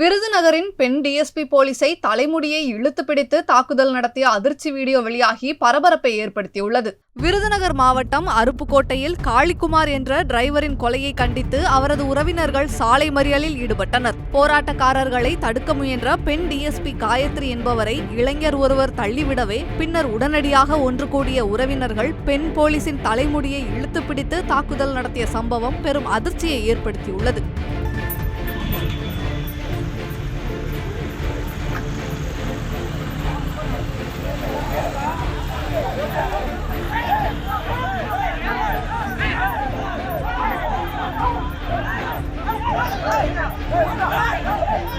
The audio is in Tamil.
விருதுநகரின் பெண் டிஎஸ்பி போலீஸை தலைமுடியை இழுத்து பிடித்து தாக்குதல் நடத்திய அதிர்ச்சி வீடியோ வெளியாகி பரபரப்பை ஏற்படுத்தியுள்ளது. விருதுநகர் மாவட்டம் அருப்புக்கோட்டையில் காளிக்குமார் என்ற டிரைவரின் கொலையை கண்டித்து அவரது உறவினர்கள் சாலை மறியலில் ஈடுபட்டனர். போராட்டக்காரர்களை தடுக்க முயன்ற பெண் டிஎஸ்பி காயத்ரி என்பவரை இளைஞர் ஒருவர் தள்ளிவிடவே பின்னர் உடனடியாக ஒன்று கூடிய உறவினர்கள் பெண் போலீசின் தலைமுடியை இழுத்து பிடித்து தாக்குதல் நடத்திய சம்பவம் பெரும் அதிர்ச்சியை ஏற்படுத்தியுள்ளது.